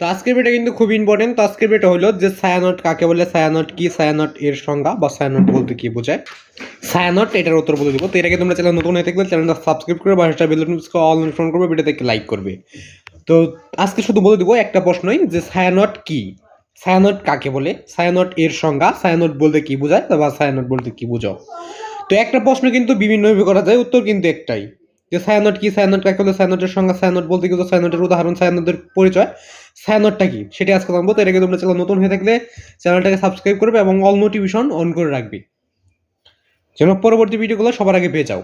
তো আজকের ভিডিও কিন্তু খুব ইম্পর্টেন্ট তো আজকের ভিডিও হলো যে সায়ানট কাকে বলে সায়ানট কি সায়ানট এর সংজ্ঞা বা সায়ানট বলতে কি বোঝায়? সায়ানট এটার উত্তর বলে দিব। তো আগে তোমরা চ্যানেল নতুন হয়ে থাকলে চ্যানেলটা সাবস্ক্রাইব করে বাসাটা বেল অল ফোন করবে ভিডিওতে লাইক করবে। তো আজকে শুধু বলে দিব একটা প্রশ্নই, যে সায়ানট কি? সায়ানট কাকে বলে? সায়ানট এর সংজ্ঞা সায়ানট বলতে কি বোঝায় বা সায়ানট বলতে কি বোঝাও? তো একটা প্রশ্ন কিন্তু বিভিন্নভাবে করা যায়, উত্তর কিন্তু একটাই। যে সায়ানট কি সায়ানট কাকে বলে? সায়ানটের সংজ্ঞা সায়ানট বলতে কিন্তু সায়ানটের উদাহরণ সায়ানটের পরিচয়। সায়ানটটা কি? সেটা আজকে জানব। তো আগে তোমরা চ্যানেল নতুন হয়ে থাকলে চ্যানেলটাকে সাবস্ক্রাইব করবে এবং অল নোটিফিকেশন অন করে রাখবে। যেন পরবর্তী ভিডিওগুলো সবার আগে পেয়ে যাও।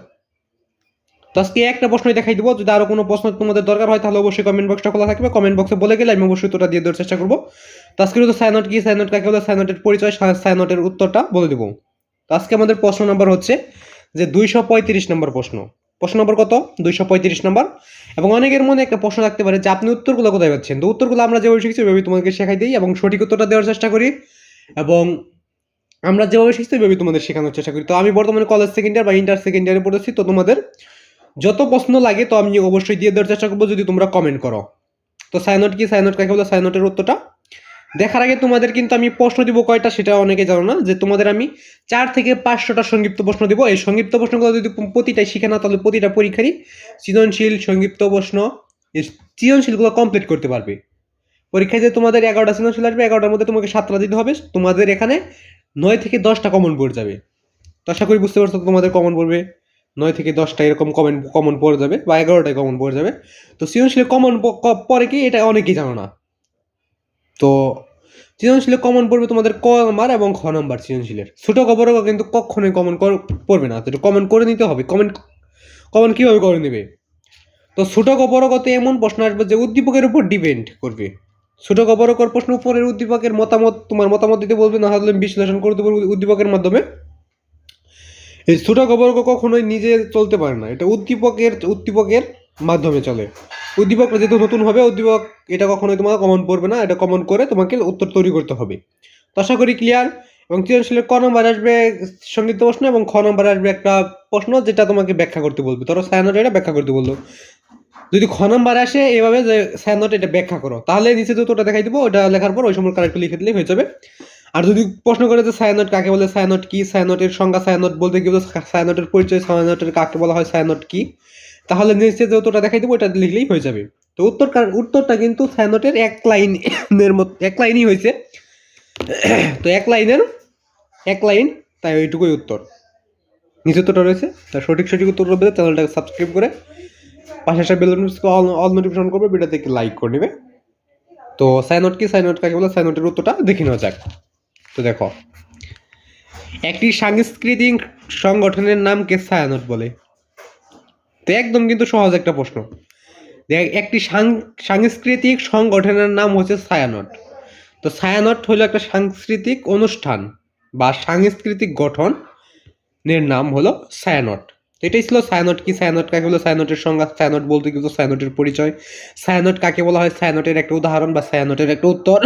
তো আজকে একটা প্রশ্নই দেখাই দেবো। যদি আরও কোনো প্রশ্ন তোমাদের দরকার হয়, তাহলে অবশ্যই কমেন্ট বক্সটা খোলা থাকবে। কমেন্ট বক্সে বলে গেলে আমি অবশ্যই তোটা দিয়ে দেওয়ার চেষ্টা করব। তো আজকে তো সায়ানট কি সায়ানট কাকে বলে? সায়ানটের পরিচয় সায়ানটের উত্তরটা বলে দেবো। তো আজকে আমাদের প্রশ্ন নাম্বার হচ্ছে যে দুইশো পঁয়ত্রিশ নম্বর প্রশ্ন। প্রশ্ন নম্বর কত? দুইশো পঁয়ত্রিশ নম্বর। এবং অনেকের মনে একটা প্রশ্ন থাকতে পারে যে, আপনি উত্তরগুলো কোথায় পাচ্ছেন? তো উত্তরগুলো আমরা যেভাবে শিখছি ওইভাবে তোমাদেরকে শেখাই দিই এবং সঠিক উত্তরটা দেওয়ার চেষ্টা করি এবং আমরা যেভাবে শিখছি ওইভাবে তোমাদের শেখানোর চেষ্টা করি। তো আমি বর্তমানে কলেজ সেকেন্ড ইয়ার বা ইন্টার সেকেন্ড ইয়ারে পড়েছি তো তোমাদের যত প্রশ্ন লাগে, তো আমি অবশ্যই দিয়ে দেওয়ার চেষ্টা করব যদি তোমরা কমেন্ট করো। তো সাইনট কি? সাইনট কাকে বলে? সাইনটের উত্তরটা দেখার আগে তোমাদের কিন্তু আমি প্রশ্ন দিব কয়টা সেটা অনেকে জানো না, যে তোমাদের আমি চার থেকে পাঁচশোটা সংক্ষিপ্ত প্রশ্ন দিব। এই সংক্ষিপ্ত প্রশ্নগুলো যদি প্রতিটাই শিখে না তাহলে প্রতিটা পরীক্ষারই সৃজনশীল সংক্ষিপ্ত প্রশ্ন সৃজনশীলগুলো কমপ্লিট করতে পারবে। পরীক্ষায় যে তোমাদের এগারোটা সৃজনশীল আসবে, এগারোটার মধ্যে তোমাকে সাতটা দিতে হবে। তোমাদের এখানে নয় থেকে দশটা কমন পড়ে যাবে। তো আশা করি বুঝতে পারছ তোমাদের কমন পড়বে নয় থেকে দশটা এরকম কমেন্ট কমন পড়ে যাবে বা এগারোটায় কমন পড়ে যাবে। তো সৃজনশীল কমন পরে কি? এটা অনেকেই জানো না। তো সৃজনশীলে কমন পড়বে তোমাদের ক নাম্বার এবং খ নাম্বার সৃজনশীলের। ছোটো খবরও কিন্তু কখনোই কমন পড়বে না। তো কমন করে নিতে হবে। কমেন্ট কমন কীভাবে করে নেবে? তো ছোটো খবরগত এমন প্রশ্ন আসবে যে উদ্দীপকের উপর ডিপেন্ড করবে। ছোটো খবরকর প্রশ্ন উপরের উদ্দীপকের মতামত তোমার মতামত দিতে বলবে, না হলে বিশ্লেষণ করতে বলবে উদ্দীপকের মাধ্যমে। এই ছোটো খবরক কখনোই নিজে চলতে পারে না। এটা উদ্দীপকের উদ্দীপকের মাধ্যমে চলে। উদ্দীপক যেহেতু নতুন হবে, উদ্দীপক এটা কখনোই তোমার কমন পড়বে না, এটা কমন করে তোমাকে উত্তর তৈরি করতে হবে। তো আশা করি ক্লিয়ার এবং সৃজনশীলের ক নম্বর আসবে সংগীত প্রশ্ন এবং খ নম্বর আসবে একটা প্রশ্ন যেটা তোমাকে ব্যাখ্যা করতে বলবে। ধরো সায়ানোট এটা ব্যাখ্যা করতে বলল। যদি খ নম্বর আসে এভাবে যে সায়ানোট এটা ব্যাখ্যা করো, তাহলে নিচে তো ওটা দেখাই দিব, ওটা লেখার পর ওই সময় কারেক্ট লিখে দিলেই হয়ে যাবে। আর যদি প্রশ্ন করে যে সায়ানোট কাকে বলে, সায়ানোট কি, সায়ানোটের সংজ্ঞা, সায়ানোট বলতে গিয়ে সায়ানোটের পরিচয়, সায়ানোটের কাকে বলা হয়, সায়ানোট কি? তাহলে নিচে যে উত্তরটা দেখাই দেবো ওটা লিখলেই হয়ে যাবে। তো উত্তর উত্তরটা কিন্তু সায়ানোটের এক লাইনের মতো এক লাইনই হয়েছে। তো এক লাইনের, এক লাইন, তাই ওইটুকুই উত্তর। নিচে উত্তরটা রয়েছে তার সঠিক সঠিক উত্তর হবে চ্যানেলটাকে সাবস্ক্রাইব করে পাশে আসা বেল অল অল নোটিফিকেশন করবে ভিডিওতে লাইক করে নেবে। তো সাইনট কি সাইনট কাকে বলে? সাইনটের উত্তরটা দেখে নেওয়া যাক। তো দেখো, একটি সাংস্কৃতিক সংগঠনের নামকে সায়ানট বলে? তো একদম কিন্তু সহজ একটা প্রশ্ন। দেখ একটি সাংস্কৃতিক সংগঠনের নাম হচ্ছে ছায়ানট তো ছায়ানট হলো একটা সাংস্কৃতিক অনুষ্ঠান বা সাংস্কৃতিক গঠনের নাম হলো ছায়ানট এটাই ছিল সায়ানট কি? সায়ানট কাকে বলে? ছায়ানটের সংজ্ঞা ছায়ানট বলতে কিন্তু সায়ানটের পরিচয়। সায়ানট কাকে বলা হয়? সায়ানটের একটা উদাহরণ বা সায়ানটের একটা উত্তর।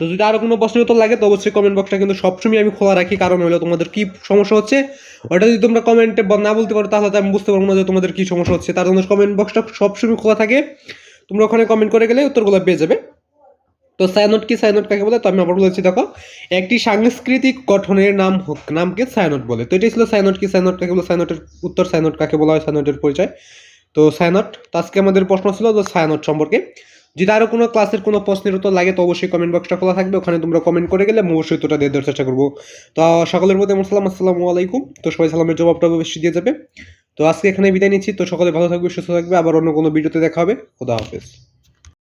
তো যদি আরও কোনো প্রশ্নের উত্তর লাগে, তো অবশ্যই কমেন্ট বক্সটা কিন্তু সবসময় আমি খোলা রাখি। কারণ হলো তোমাদের কী সমস্যা হচ্ছে, ওটা যদি তোমরা কমেন্টে না বলতে পারো, তাহলে আমি বুঝতে পারব না যে তোমাদের কী সমস্যা হচ্ছে। তার জন্য কমেন্ট বক্সটা সবসময় খোলা থাকে। তোমরা ওখানে কমেন্ট করে গেলে উত্তরগুলো পেয়ে যাবে। তো সায়ানট কি সায়ানট কাকে বলে? তো আমি আবার বলেছি, দেখো, একটি সাংস্কৃতিক গঠনের নাম হোক, নামকে সায়ানট বলে। তো এটাই ছিল সায়ানট কি সায়ানট কাকে বলে? সায়ানটের উত্তর সায়ানট কাকে বলা হয় সায়ানটের পরিচয়। তো সায়ানট তো আজকে আমাদের প্রশ্ন ছিল যে সায়ানট সম্পর্কে। যদি আরও কোনো ক্লাসের কোনো প্রশ্নের উত্তর লাগে, তো অবশ্যই কমেন্ট বক্সটা খোলা থাকবে। ওখানে তোমরা কমেন্ট করে গেলে অবশ্যই তোটা দিয়ে দেওয়ার চেষ্টা করব। তো, সকলের প্রতি আমার সালাম, আসসালামু আলাইকুম। তো, সবাই সালামের জবাবটা বেশি দিয়ে যাবে। তো, আজকে এখানে বিদায় নিচ্ছি। তো, সকলে ভালো থাকবে, সুস্থ থাকবে। আবার অন্য কোনো ভিডিওতে দেখা হবে। খোদা হাফেজ।